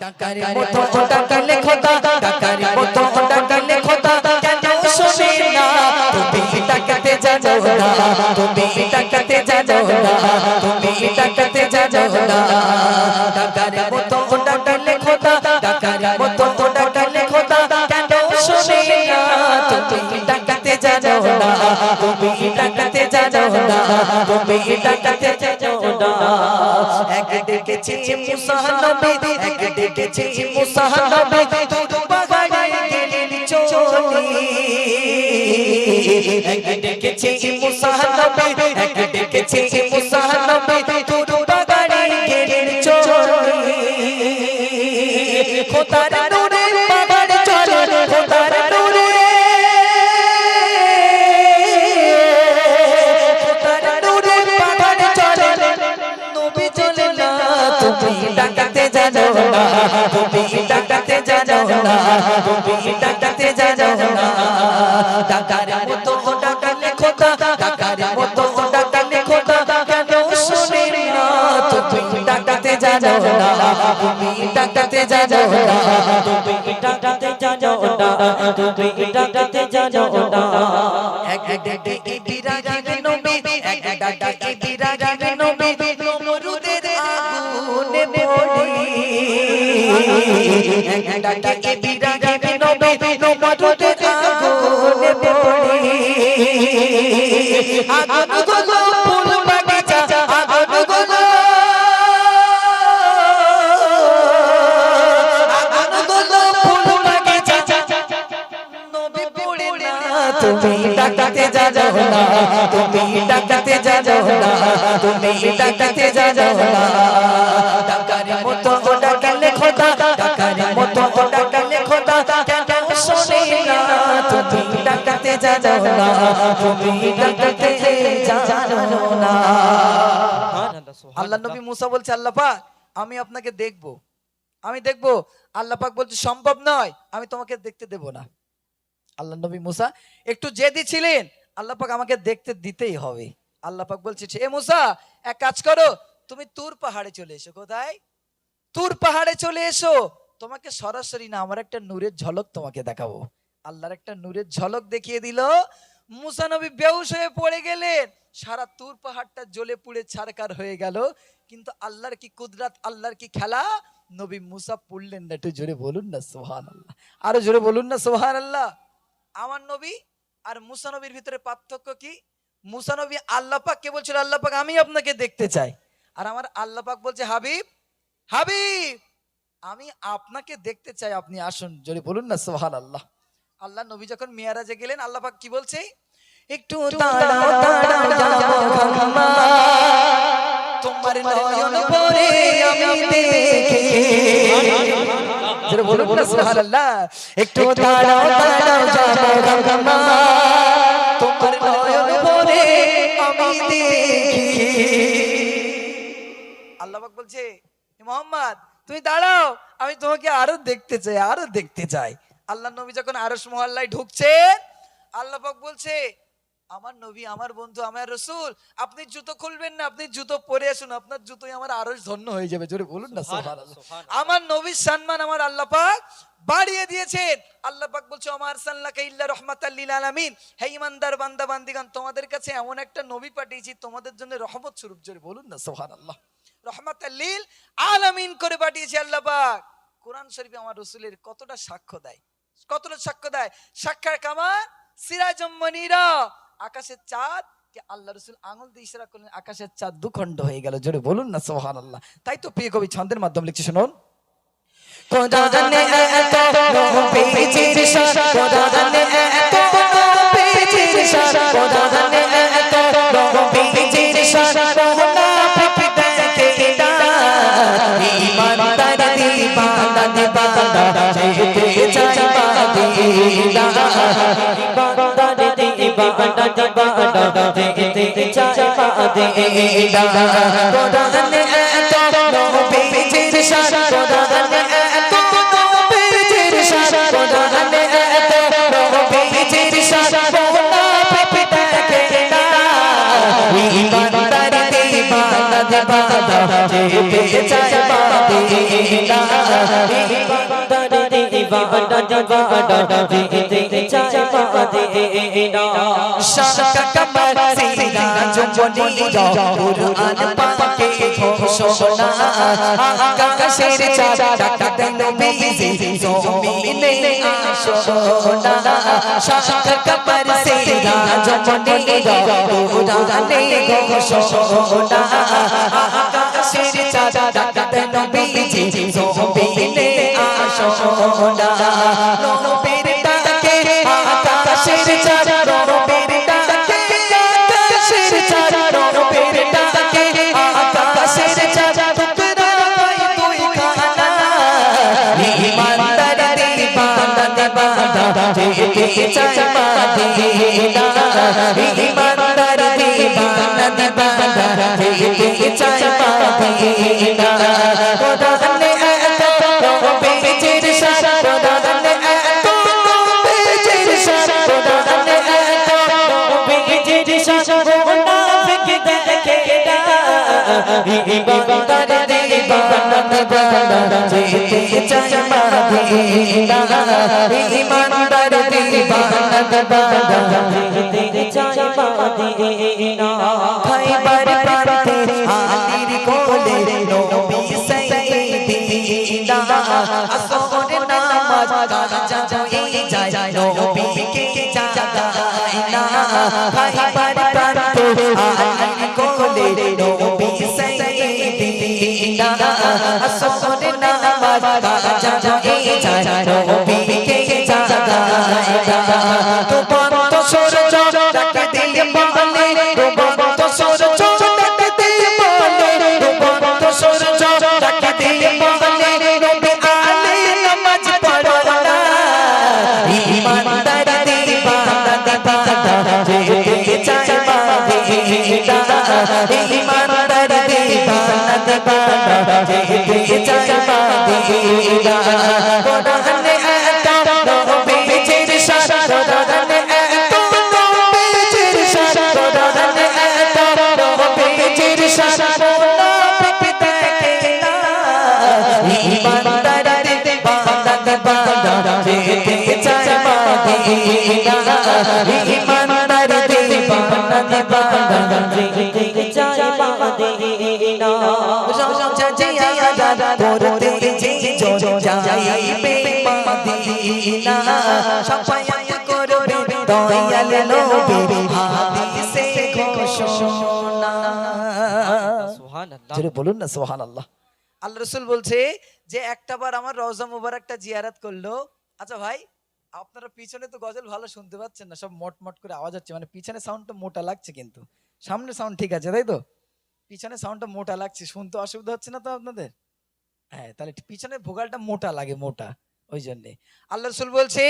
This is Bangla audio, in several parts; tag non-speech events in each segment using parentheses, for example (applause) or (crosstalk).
টাকার মতো টাকা লেখোতা টাকার মতো টাকা লেখোতা কেন শোনে না তুমি টাকাতে যাও না তুমি টাকাতে যাও না তুমি টাকাতে যাও না টাকার মতো টাকা লেখোতা টাকার মতো টাকা লেখোতা কেন শোনে না তুমি টাকাতে যাও না তুমি টাকাতে যাও না তুমি টাকাতে যাও না এক ডেকেছি মুসা নবী এক ডেকেছি মুসা নবী দুধ বাগানে গেলেন চলি এক ডেকেছি মুসা নবী এক ডেকেছি না তুমি ডাকাতে যাও না, তুমি ডাকাতে যাও না। ডাকার মতো ডাকালে খোদা ডাকার মতো ডাকালে খোদা কেন শুনে না? তুমি ডাকাতে যাও না, তুমি ডাকাতে যাও না। তুমি ডাকাতে যাও না, তুমি ডাকাতে যাও না। এক ডাকে বিরাগে নবী, এক ডাকে বিরাগে নবী। ডাকে বিরাগে নবী নমরুদের আগুনে পড়ি। আগুনগুলো, ফুল বাগিচা, আগুনগুলো। আগুনগুলো, ফুল বাগিচা। নবী পড়ে না, তুমি ডাকাতে যাও না, তুমি ডাকাতে যাও না, তুমি ডাকাতে যাও না। ডাকার মতো তুমি ডাকাতে যাও না, তুমি ডাকাতে যাও না। আল্লাহ নবী মুসা বলছে, আল্লাহ পাক, আমি আপনাকে দেখব। আমি দেখব, আল্লাহ পাক বলছে, সম্ভব নয়, আমি তোমাকে দেখতে দেব না। আল্লাহ নবী মুসা, একটু জেদি ছিলেন, আল্লাহ পাক আমাকে দেখতে দিতেই হবে। আল্লাহ পাক বলছে, এ মুসা, এক কাজ করো, তুমি তুর পাহাড়ে চলে এসো, কোথায়? তুর পাহাড়ে চলে এসো, তোমাকে সরাসরি না, আমার একটা নূরের ঝলক তোমাকে দেখাবো। আল্লাহর একটা নূরের ঝলক দেখিয়ে দিল। মুসা নবী বেহুশ হয়ে পড়ে গেলেন। সারা তুর পাহাড়টা জ্বলে পুড়ে ছারকার হয়ে গেল। কিন্তু আল্লাহর কি কুদরাত, আল্লাহর কি খেলা? নবী মুসা পড়লেন না, একটু জোরে বলুন না সোহান আল্লাহ আরও জোরে বলুন না সোহান আল্লাহ আমার নবী আর মুসা নবীর ভিতরে পার্থক্য কি? মুসা নবী আল্লাহ পাক কে বলছিল, আল্লাহ পাক, আমি আপনাকে দেখতে চাই। আর আমার আল্লাহ পাক বলছে, হাবিব হাবিব, আমি আপনাকে দেখতে চাই, আপনি আসুন। জোরে বলুন না সোহান আল্লাহ আল্লাহ নবী যখন মিয়ারাজে গেলেন আল্লাহ পাক কি বলছে একটু দাঁড়াও দাঁড়াও যাব খাম্মা তোমার নয়ন ভরে আমি দেখি জোরে বলুন সুবহানাল্লাহ একটু দাঁড়াও দাঁড়াও যাব খাম্মা তোমার নয়ন ভরে আমি দেখি আল্লাহ পাক বলছে মোহাম্মদ তুমি দাঁড়াও আমি তোমাকে আরও দেখতে চাই আরও দেখতে চাই আল্লাহ নবী যখন আরস মহল্লায় ঢুকছে আল্লাপাক বলছে আমার নবী আমার বন্ধু আমার রসুল আপনি জুতো খুলবেন না আপনি জুতো পরে আসুন আপনার জুতোই আমার আরস ধন্য হয়ে যাবে। জোরে বলুন না আমার নবীর সম্মান আমার আল্লাহ পাক বাড়িয়ে দিয়েছেন। আল্লাহ পাক বলছে আমার সাল্লাকা ইল্লা রহমাতাল লিল আলামিন। হে ইমানদার বান্দা বান্দিগান তোমাদের কাছে এমন একটা নবী পাঠিয়েছি তোমাদের জন্য রহমত স্বরূপ। জোরে বলুন না সুবহানাল্লাহ। রহমাতাল লিল আলামিন করে পাঠিয়েছে আল্লাহ পাক। কোরআন শরীফে আমার রসুলের কতটা সাক্ষ্য দেয়? কতটা সাক্ষ্য দেয়? সাক্ষার কামার সিরাজমনিরা আকাশের চাঁদ আল্লাহ রসুল আঙুল দিয়ে ইশারা করলেন, আকাশের চাঁদ দুখণ্ড হয়ে গেল। জোরে বলুন না সোহান আল্লাহ তাই তো প্রিয় কবি ছন্দের মাধ্যমে লিখছে, শুনুন। কোন জানে এত এত দিবানা দিবানা যেতে চাই মাদিনা খোদা জানে এত নবীজির শান খোদা জানে এত নবীজির শান খোদা জানে এত নবীজির শান মুনাফিক দেখে না ইমানদার দিবানা বাধা যেতে চায় মদিনা ইমানদার ইবাদত বাধা যেতে চায় মদিনা শাকা কমর সিরা জমনিরা কুরআন পাকে ঘোষণা আকাশের চাঁদ নবীজি জমিনে আসোনা শাকা কমর সিরা জমনিরা কুরআনে ঘোষণা আকাশের চাঁদ নবীজি জমিনে আসোনা নবীর ডাকে আকাশের চাঁদ নবীর ডাকে আকাশের চাঁদ নবীর ডাকে আকাশের চাঁদ টুকরা হয় দুই খানা ইমানদার দিবানা দিবানা যেতে চায় মাদিনা ইমানদার দিবানা দিবানা যেতে চায় মাদিনা খোদা নে এত ইবাদত দিবানা দিবানা যেতে চায় মাদিনা ইমানদার দিবানা দিবানা যেতে চায় মাদিনা খাইবার প্রান্তে আলীর কোলে নবী সাইয়্যিদিনা আসর নামাজ কাজা হয়ে যায় নবীকে জাগায় না খাইবার প্রান্তে আলীর সাইয়্যিদিনা আসর নামাজ কাজা হয়ে যায়, নবীকে জাগায়। না তো সূর্য ডাকে দিয়ে বলে ডুবন্ত সূর্য ডাকে দিয়ে বলে ডুবন্ত সূর্য ডাকে দিয়ে নবী না দিবানা দিবানা যেতে চায় মাদিনা কোরআনে এত নবীজির শান কোরআনে এত নবীজির শান কোরআনে এত নবীজির শান ইমানদার দিবানা দিবানা যেতে চায় মাদিনা ইমানদার দিবানা দিবানা করতে যে যাইবে মাদিনা সাফায়াত করবে দয়াল নবী হাদিসে ঘোষণা জোরে বলুন না সুবহানাল্লাহ আল্লাহ রসুল বলছে যে একটাবার আমার রওজা মুবারকটা জিয়ারাত করল। আচ্ছা ভাই আপনারা পিছনে তো গজল ভালো শুনতে পাচ্ছেন না সব মট মট করে আওয়াজ হচ্ছে মানে পিছনে সাউন্ডটা মোটা লাগছে কিন্তু। সামনে সাউন্ড ঠিক আছে তাই তো? পিছনে সাউন্ডটা মোটা লাগছে শুনতে অসুবিধা হচ্ছে না তো আপনাদের? হ্যাঁ তাহলে পিছনে ভোগালটা মোটা লাগে, মোটা, ওই জন্যে। আল্লাহ রসুল বলছে,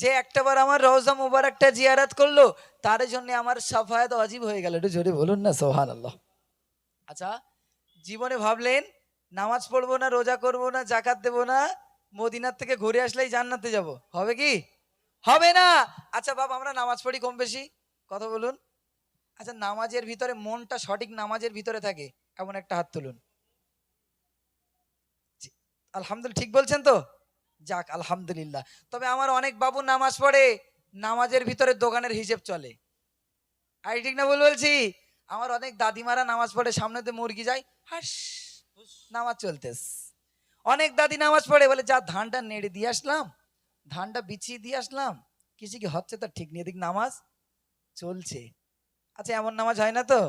যে একটাবার আমার রওজা মুবারকটা জিয়ারাত করল, তার জন্য আমার সাফায়াত অজীব হয়ে গেল। একটু জোরে বলুন না সোহান আল্লাহ আচ্ছা জীবনে ভাবলেন, নামাজ পড়ব না, রোজা করব না জাকাত দেবো না, মদিনার থেকে ঘুরে আসলেই জান্নাতে যাব। হবে কি? হবে না! আচ্ছা বাবা আমরা নামাজ পড়ি কম বেশি, কথা বলুন। আচ্ছা নামাজের ভিতরে মনটা সঠিক নামাজের ভিতরে থাকে, এমন একটা হাত তুলুন। আলহামদুলিল্লাহ, ঠিক বলছেন তো? যাক, আলহামদুলিল্লাহ। তবে আমার অনেক বাবু নামাজ পড়ে, নামাজের ভিতরে দোকানের হিসেব চলে। আই ঠিক না বল বলছি? আমার অনেক দাদিমারা নামাজ পড়ে, সামনেতে মুরগি যায়, হাস, নামাজ চলতেস অনেক দাদি নামাজ পড়ে, বলে, যা, ধানটা নেড়ে দিয়ে আসলাম, ধানটা বিছিয়ে দিয়ে আসলাম, কিছু কি হচ্ছে তার ঠিক নেই, এদিক নামাজ চলছে। আচ্ছা এমন নামাজ হয় না তো?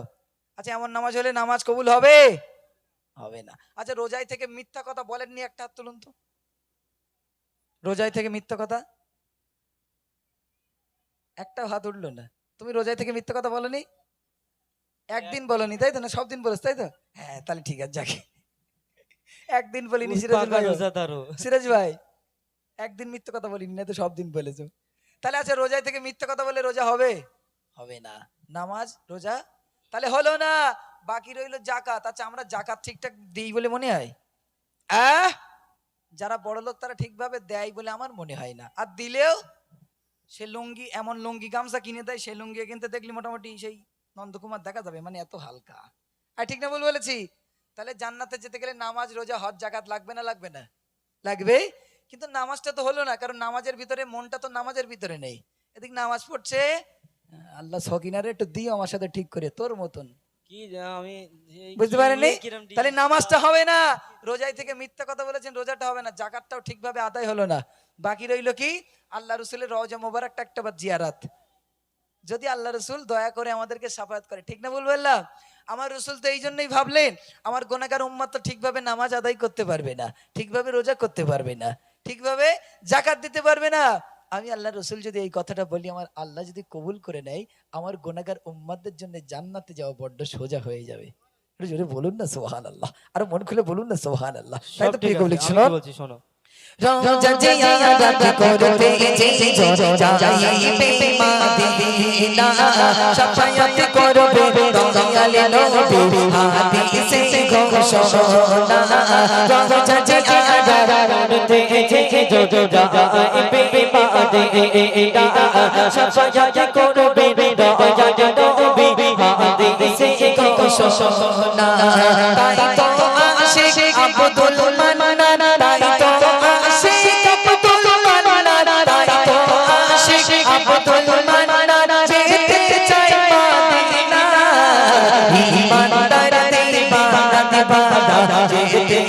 আচ্ছা এমন নামাজ হলে নামাজ কবুল হবে? হবে না। আচ্ছা রোজাই থেকে মিথ্যা কথা বলেননি একটা হাত তুলুন তো। রোজাই থেকে মিথ্যা কথা? একটা হাত উঠল না। তুমি রোজাই থেকে মিথ্যা কথা বলনি? একদিন বলনি তাই তো না? সব দিন বলেছ তাই তো? হ্যাঁ তাহলে ঠিক আছে যাকে। একদিন বলিনি সিরাজ ভাই। সিরাজ ভাই একদিন মিথ্যা কথা বলিনি না তো সব দিন বলেছ। তাহলে আচ্ছা রোজাই থেকে মিথ্যা কথা বলে রোজা হবে? হবে না। নামাজ রোজা? তাহলে হলো না। বাকি রইল জাকাত। আচ্ছা আমরা জাকাত ঠিকঠাক দিই বলে মনে হয়? আহ যারা বড় লোক তারা ঠিকভাবে দেয় বলে আমার মনে হয় না। আর দিলেও সে লুঙ্গি এমন লুঙ্গি গামছা কিনে দেয় সে লুঙ্গি কিনতে দেখলি মোটামুটি সেই নন্দকুমার দেখা যাবে মানে এত হালকা। আর ঠিক না বল বলেছি? তাহলে জান্নাতে যেতে গেলে নামাজ রোজা হজ জাকাত লাগবে না লাগবে না? লাগবে? কিন্তু নামাজটা তো হলো না কারণ নামাজের ভিতরে মনটা তো নামাজের ভিতরে নেই। এদিক নামাজ পড়ছে আল্লাহ সকিনারে একটু দিও আমার সাথে ঠিক করে তোর মতন। কি আমি বুঝতে পারেননি? তাহলে নামাজটা হবে না। রোজাই থেকে মিথ্যা কথা বলেছেন রোজাটা হবে না। জাকাতটাও ঠিকভাবে আদায় হলো না। বাকি রইল কি? আল্লাহ রসুলের রওজা মোবারকটা একটা বার জিয়ারাত। যদি আল্লাহ রসুল দয়া করে আমাদেরকে সাফায়াত করে ঠিক না বলব আল্লাহ আমার রসুল তো এই জন্যই ভাবলেন আমার গোনাগার উম্মাত তো ঠিকভাবে নামাজ আদায় করতে পারবে না ঠিকভাবে রোজা করতে পারবে না ঠিকভাবে জাকাত দিতে পারবে না। আমি আল্লাহ রসুল যদি এই কথাটা বলি আমার আল্লাহ যদি কবুল করে নেয় আমার গোনাগার উম্মাদের জন্য জান্নাতে যাওয়া বড্ড সোজা হয়ে যাবে। একটু জোরে বলুন না সোহান আল্লাহ আর মন খুলে বলুন না সোহান আল্লাহ তাই তো প্রিয় কবলিক আমি শুনুন কি বলছি শোনো। রোজা জিয়ারত করতে যাইবে মাদিনা সাফায়াত করবে দয়াল নবী হাদিসে ঘোষণা রোজা জিয়ারত করতে যে জো যাইবে মাদিনা সাফায়াত করবে দয়াল নবী হাদিসে ঘোষণা তাই তো আসে আব্দুল মান্নান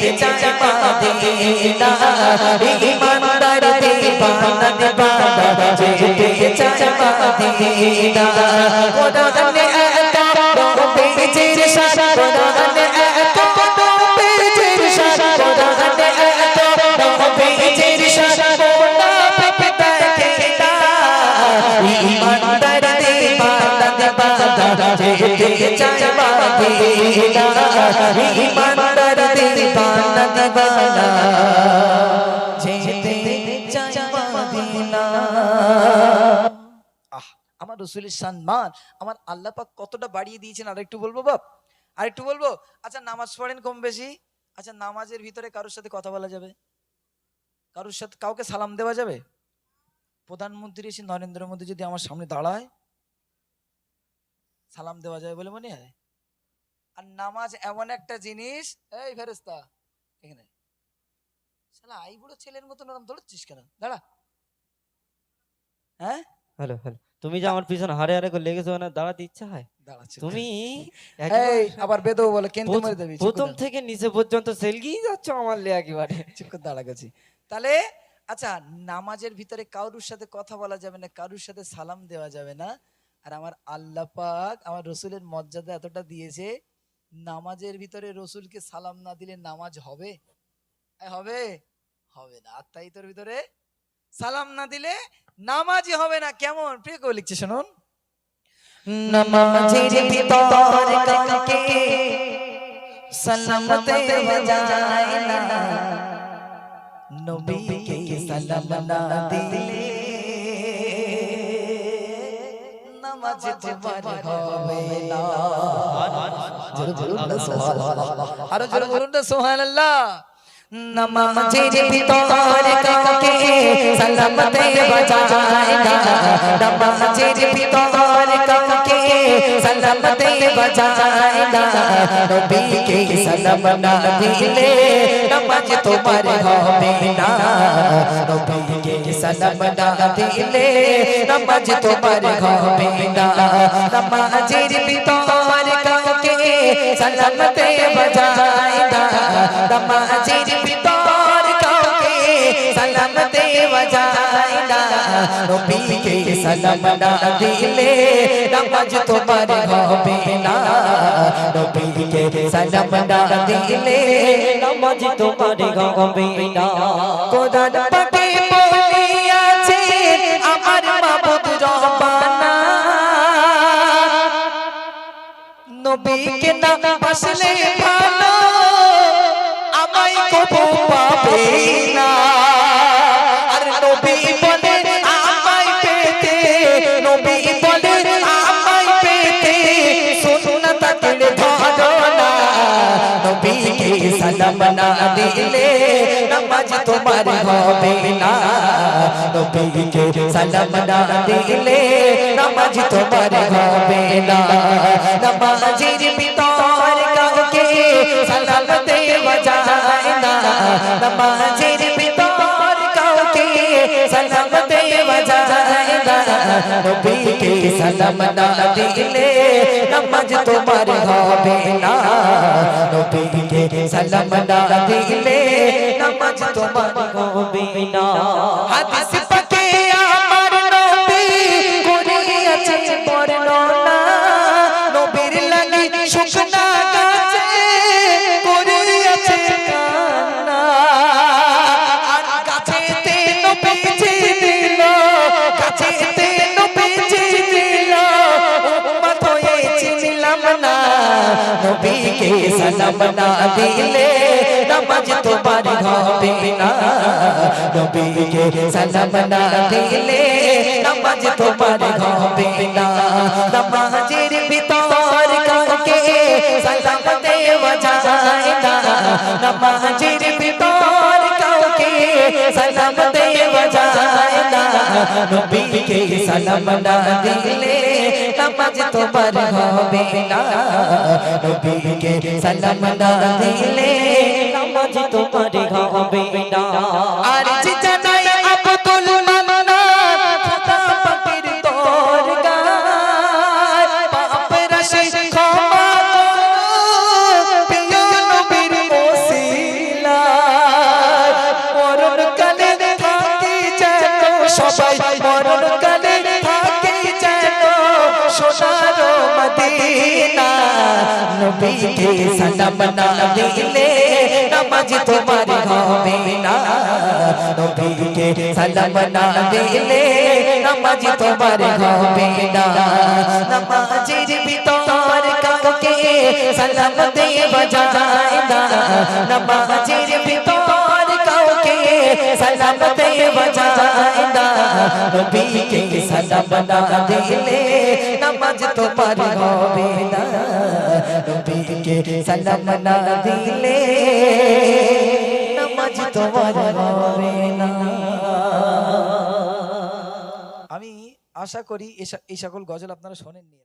যেতে চাই মাদিনা ইমানদার দিবানা দিবানা যেতে চাই মাদিনা কোরআনে এত বেজের শান কোরআনে এত বেজের শান কোরআনে এত বেজের শান মুনাফিক দেখে না ইমানদার দিবানা দিবানা যেতে চাই মাদিনা ইমানদার আহ, আমার রসুলের সম্মান, আমার আল্লাহ পাক কতটা বাড়িয়ে দিয়েছেন আর একটু বলব বাপ? আর একটু বলব? আচ্ছা নামাজ পড়েন কম বেশি। আচ্ছা নামাজের ভিতরে কারোর সাথে কথা বলা যাবে? কারোর সাথে কাউকে সালাম দেওয়া যাবে? প্রধানমন্ত্রী এসে নরেন্দ্র মোদী যদি আমার সামনে দাঁড়ায়, সালাম দেওয়া যাবে বলে মনে হয়? আর নামাজ এমন একটা জিনিস, এই ফেরেস্তা এখানে। শালা আই বুড়ো ছেলের মতন ওরম দৌড়চ্ছিস কেন? দাঁড়া। হ্যাঁ? Hello hello. তুমি যে আমার পিছনে হারে হারে করে লেগেছো না দাঁড়াতে ইচ্ছা হয়? তুমি (laughs) আবার বেদও বলে মেরে দেবি প্রথম থেকে নিচে পর্যন্ত সেলগিয়ে যাচ্ছ আমার লে একেবারে। (laughs) চুপ করে দাঁড়া গেছি তাহলে আচ্ছা নামাজের ভিতরে কারুর সাথে কথা বলা যাবে না কারুর সাথে সালাম দেওয়া যাবে না? আর আমার আল্লাহ পাক আমার রসুলের মর্যাদা এতটা দিয়েছে নামাজের ভিতরে রসুলকে সালাম না দিলে নামাজ হবে? হবে? হবে না। আর তাই তোর ভিতরে সালাম না দিলে নামাজই হবে না। কেমন? প্রিয় কেউ লিখছে শুনুন। নমাজের ভিতর কাউকে সালাম দেওয়া না। নবীকে সালাম না দিলে নামাজ তোমার হবে না। জোরে বলুন না সুবহানাল্লাহ। আরও জোরে বলুন না সুবহানাল্লাহ নমাজের ভিতর কাউকে সালাম দেওয়া যায় না নমাজের ভিতর কাউকে সালাম দেওয়া যায় না নবীকে সালাম না দিলে নামাজ তোমার হবে না নবীকে সালাম না দিলে নামাজ তোমার হবে না নামাজের ভিতর কাউকে সালাম দেওয়া যায় না নামাজের ভিতর কাউকে সালাম দেওয়া যায় না নবীকে সালাম না দিলে নামাজ তোমার হবে না নবীকে সালাম না দিলে নামাজ তোমার হবে না নবীকে না বাসলে ভালো আমায় কবু পাবে না আর নবী বলে আমায় পেতে নবী বলে আমায় পেতে শোনা তাকে ধরো না নবীকে সালাম না দিলে নামাজ তোমার হবে না নবীকে সালাম না দিলে নামাজ তোমার হবে না নামাজের ভিতর কাউকে সালাম দেওয়া যায় না নামাজের ভিতর কাউকে সালাম দেওয়া যায় না নবীকে সালাম না দিলে নামাজ তোমার হবে না নবীকে সালাম না দিলে নামাজ তোমার হবে না হাদিস সালাম না দিলে নামাজ তোমার হবে না নবীকে সালাম না দিলে নামাজ তোমার হবে না নামাজের ভিতর কাউকে সালাম দেওয়া যায় না নামাজের ভিতর কাউকে সালাম দেওয়া যায় না নবীকে সালাম না দিলে নামাজ তোমার হবে না নবীকে সালাম না দিলে নামাজ তোমার হবে না আর যে নবীকে সালাম না দিলে নামাজ তোমার হবে না নবীকে সালাম না দিলে নামাজ তোমার হবে না নামাজের ভিতর কাউকে সালাম দেওয়া যায় না নামাজের ভিতর কাউকে আমি আশা করি এই সকল গজল আপনারা শোনেননি।